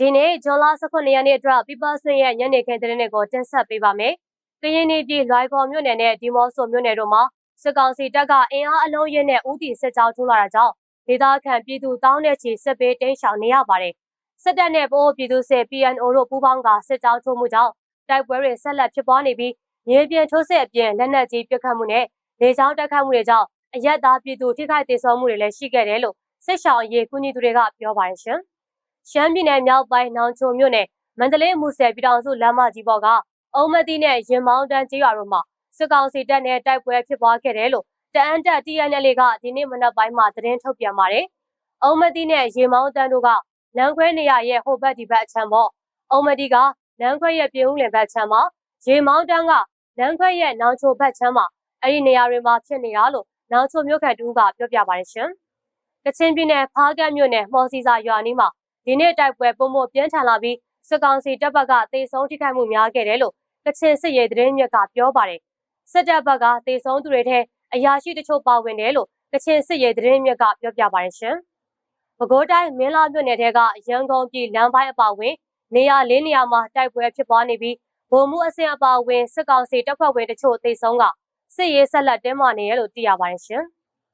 ဒီနေ့ဇွန်လ18ရက်နေ့အတွက် People Swing ရဲ့ညနေခင်းသတင်းတွေကိုတင်ဆက်ပေးပါမယ်။ကရင်ပြည်လွိုင်ကော်မြို့နယ်နဲ့ဒီမော့ဆိုမြို့နယ်တို့မှာစစ်ကောင်စီတပ်ကအင်အားအလုံးရင်းနဲ့ဦးတည်စစ်ကြောင်းထိုးလာတာကြောင့်ဒေသခံပြည်သူတောင်းတဲ့ချီစစ်ပေးတိမ်းရှောင်နေရပါတယ်။စစ်တပ်နဲ့ဗိုလ်ပြည်သူစစ် PNO တို့ပူးပေါင်းကစစ်ကြောင်းထိုးမှုကြောင့်တိုက်ပွဲတွေဆက်လက်ဖြစ်ပွားနေပြီးမြေပြင်ထိုးစစ်အပြင်လက်နက်ကြီးပစ်ခတ်မှုနဲ့လေကြောင်းတိုက်ခတ်မှုတွေကြောင့်အရက်သားပြည်သူထိခိုက်ဒေဆုံးမှုတွေလည်းရှိခဲ့တယ်လို့စစ်ရှောင်အရေးကူညီသူတွေကပြောပါတယ်ရှင်။ ရှမ်းပြည်နယ်မြောက်ပိုင်းနောင်ချိုမြို့နယ်မန္တလေးမူဆယ်ပြည်တော်စုလမ်းမကြီးပေါ်ကအုံမတိနဲ့ရင်မောင်းတန်းကြီးရွာတို့မှာစစ်ကောင်စီတပ်နဲ့တိုက်ပွဲဖြစ်ပွားခဲ့တယ်လို့တအန်တက် TNL ကဒီနေ့မနက်ပိုင်းမှာသတင်းထုတ်ပြန်ပါတယ်။အုံမတိနဲ့ရင်မောင်းတန်းတို့ကလမ်းခွဲနေရရဲ့ဟိုဘက်ဒီဘက်အချမ်းပေါ့။အုံမတိကလမ်းခွဲရဲ့ပြည်ဦးလင်ဘက်ချမ်းမှာရေမောင်းတန်းကလမ်းခွဲရဲ့နောင်ချိုဘက်ချမ်းမှာအဲ့ဒီနေရာတွေမှာဖြစ်နေတာလို့နောင်ချိုမြို့ခံတူကပြောပြပါတယ်ရှင်။ကချင်ပြည်နယ်ဖားကတ်မြို့နယ်မော်စီစာရွာနီးမှာ ဒီနေ့တိုက်ပွဲပုံမပြင်းထန်လာပြီးစစ်ကောင်စီတပ်ဘက်ကတေဆုံးထိခိုက်မှုများခဲ့တယ်လို့ကချင်စစ်ရေးသတင်းမြစ်ကပြောပါတယ်။စစ်တပ်ဘက်ကတေဆုံးသူတွေထဲအရာရှိတချို့ပါဝင်တယ်လို့ကချင်စစ်ရေးသတင်းမြစ်ကပြောပြပါတယ်ရှင်။ပဲခူးတိုင်းမင်းလာမြို့နယ်ထဲကရန်ကုန်ပြည်လမ်းပိုင်းအပါအဝင်နေရာလေးနေရာမှာတိုက်ပွဲဖြစ်ပွားနေပြီးဗိုလ်မှူးအဆင့်အပါအဝင်စစ်ကောင်စီတပ်ဖွဲ့ဝင်တချို့တေဆုံးကစစ်ရေးဆက်လက်တင်းမာနေရလို့သိရပါတယ်ရှင်။